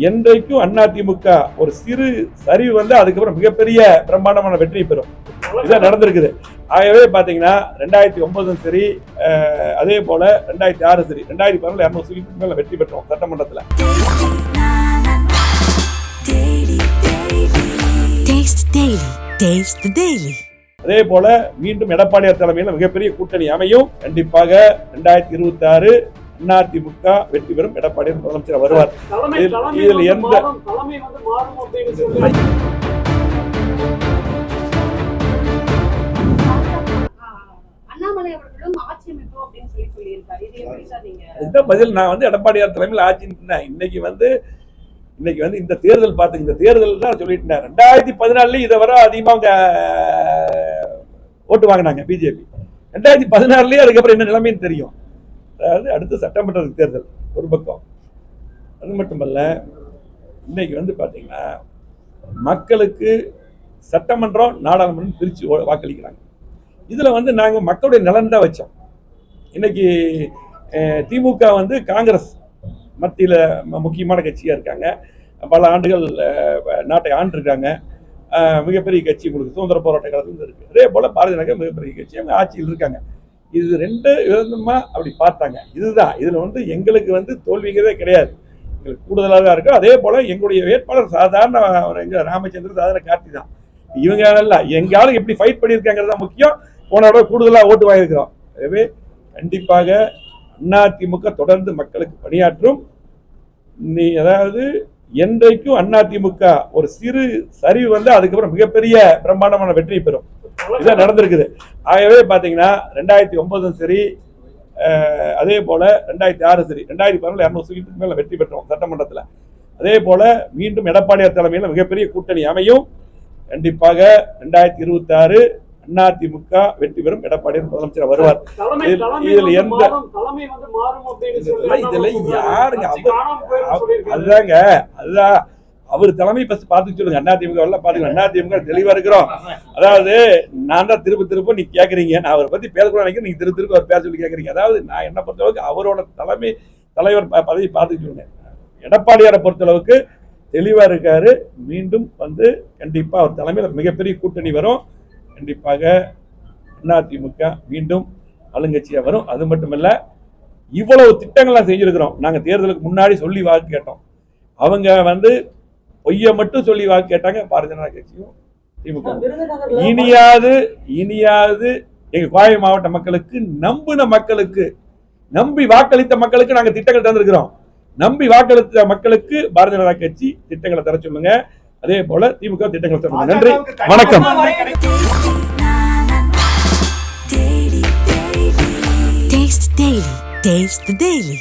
என்றைக்கும் அதிமுக ஒரு சிறு சரிவு வந்து அதுக்கப்புறம் மிகப்பெரிய பிரம்மாண்டமான வெற்றி பெறும் இதான் நடந்திருக்குது ஆகவே பாத்தீங்கன்னா ரெண்டாயிரத்தி ஒன்பதும் சரி அதே போல ரெண்டாயிரத்தி ஆறு சரி ரெண்டாயிரத்தி பதினாலு இரநூறு சீட்டுக்கு மேல வெற்றி பெற்றோம் சட்டமன்றத்துல Taste Daily. Taste the Daily. அதே போல மீண்டும் எடப்பாடியார் தலைமையில் மிகப்பெரிய கூட்டணி அமையும் கண்டிப்பாக ரெண்டாயிரத்தி இருபத்தி ஆறு அதிமுக வெற்றி பெறும் எடப்பாடியார் முதலமைச்சர் வருவார். இதில்- எந்த- இதுதான் பதில் நான் வந்து எடப்பாடியார் தலைமையில் ஆட்சி நின்றேன். இன்னைக்கு வந்து இன்னைக்கு வந்து இந்த தேர்தல் பார்த்து இந்த தேர்தல் தான் சொல்லிட்டேன் ரெண்டாயிரத்தி பதினாலுல இதை வர அதிகமாக அவங்க ஓட்டு வாங்கினாங்க பிஜேபி. ரெண்டாயிரத்தி பதினாறுலயே அதுக்கப்புறம் என்ன நிலைமைன்னு தெரியும். அதாவது அடுத்து சட்டமன்ற தேர்தல் ஒரு பக்கம். அது மட்டுமல்ல இன்னைக்கு வந்து பார்த்தீங்கன்னா மக்களுக்கு சட்டமன்றம் நாடாளுமன்றம் பிரித்து வாக்களிக்கிறாங்க. இதில் வந்து நாங்கள் மக்களுடைய நலன் தான் வச்சோம். இன்னைக்கு திமுக வந்து காங்கிரஸ் மத்தியில் முக்கியமான கட்சியாக இருக்காங்க. பல ஆண்டுகள் நாட்டை ஆண்டிருக்காங்க. மிகப்பெரிய கட்சி உங்களுக்கு சுதந்திர போராட்ட காலத்துலேருந்து இருக்குது அதே போல் பாரதிய ஜனதா மிகப்பெரிய கட்சி அவங்க ஆட்சியில் இருக்காங்க. இது ரெண்டு விதமா அப்படி பார்த்தாங்க. இதுதான். இதில் வந்து எங்களுக்கு வந்து தோல்விங்கிறதே கிடையாது. எங்களுக்கு கூடுதலாக தான் இருக்கும் அதே போல் எங்களுடைய வேட்பாளர் சாதாரண எங்கள் எங்க? ராமச்சந்திரன் சாதாரண கார்த்தி தான். இவங்க அல்ல எங்கள் ஆளுங்க எப்படி ஃபைட் பண்ணியிருக்காங்கிறது தான் முக்கியம். போன தடவை கூடுதலாக ஓட்டு வாங்கியிருக்கிறோம். எனவே கண்டிப்பாக அதிமுக தொடர்ந்து மக்களுக்கு பணியாற்றும். நீ அதாவது என்றைக்கும் அதிமுக ஒரு சிறு சரிவு வந்து அதுக்கப்புறம் மிகப்பெரிய பிரம்மாண்டமான வெற்றி பெறும். இதான் நடந்திருக்குது. ஆகவே பாத்தீங்கன்னா ரெண்டாயிரத்தி ஒன்பதும் சரி அதே போல ரெண்டாயிரத்தி ஆறு சரி ரெண்டாயிரத்தி பதினாலு இரநூறு சீட்டுக்கு மேல வெற்றி பெற்றோம் சட்டமன்றத்துல. அதே போல மீண்டும் எடப்பாடியார் தலைமையில் மிகப்பெரிய கூட்டணி அமையும். கண்டிப்பாக ரெண்டாயிரத்தி இருபத்தி ஆறு அதிமுக வெற்றி பெறும் எடப்பாடியார் முதலமைச்சர் வருவார். இதில்- இதில் எந்த- அண்ணாமலை யாருங்க. அதுதாங்க அதுதான். அவர் தலைமை ஃபர்ஸ்ட் பார்த்து சொல்லுங்க. அண்ணா திமுக எல்லாம் பாருங்க. அண்ணா திமுக தெளிவா இருக்கிறோம். அதாவது நான் தான் திருப்ப திருப்ப நீ கேட்குறீங்க நான் அவரை பத்தி பேசக்கூட நினைக்கிறேன். நீங்க திரு திருப்ப அவர் பேச சொல்லி கேட்குறீங்க அதாவது நான் என்ன பொறுத்தளவுக்கு அவரோட தலைமை தலைவர் பதவி பார்த்து சொல்லுங்க. எடப்பாடியாரை பொறுத்தளவுக்கு தெளிவா இருக்காரு. மீண்டும் வந்து கண்டிப்பா அவர் தலைமையில் மிகப்பெரிய கூட்டணி வரும். கண்டிப்பாக அதிமுக மீண்டும் ஆளுங்கட்சியாக வரும். அது மட்டும் இல்லை இவ்வளவு திட்டங்கள்லாம் செஞ்சிருக்கிறோம். நாங்கள் தேர்தலுக்கு முன்னாடி சொல்லி வாக்கு கேட்டோம். அவங்க வந்து பொய்யை மட்டும் சொல்லி வாக்கு கேட்டாங்க. பாரதிய ஜனதா கட்சியும் திமுக இனியாவது இனியாவது எங்க கோவை மாவட்ட மக்களுக்கு நம்பின மக்களுக்கு நம்பி வாக்களித்த மக்களுக்கு நாங்க திட்டங்கள் தந்திருக்கிறோம். நம்பி வாக்களித்த மக்களுக்கு பாரதிய ஜனதா கட்சி திட்டங்களை தர சொல்லுங்க. அதே போல திமுக திட்டங்களை தரணும் நன்றி. வணக்கம். Taste Daily. Taste the Daily.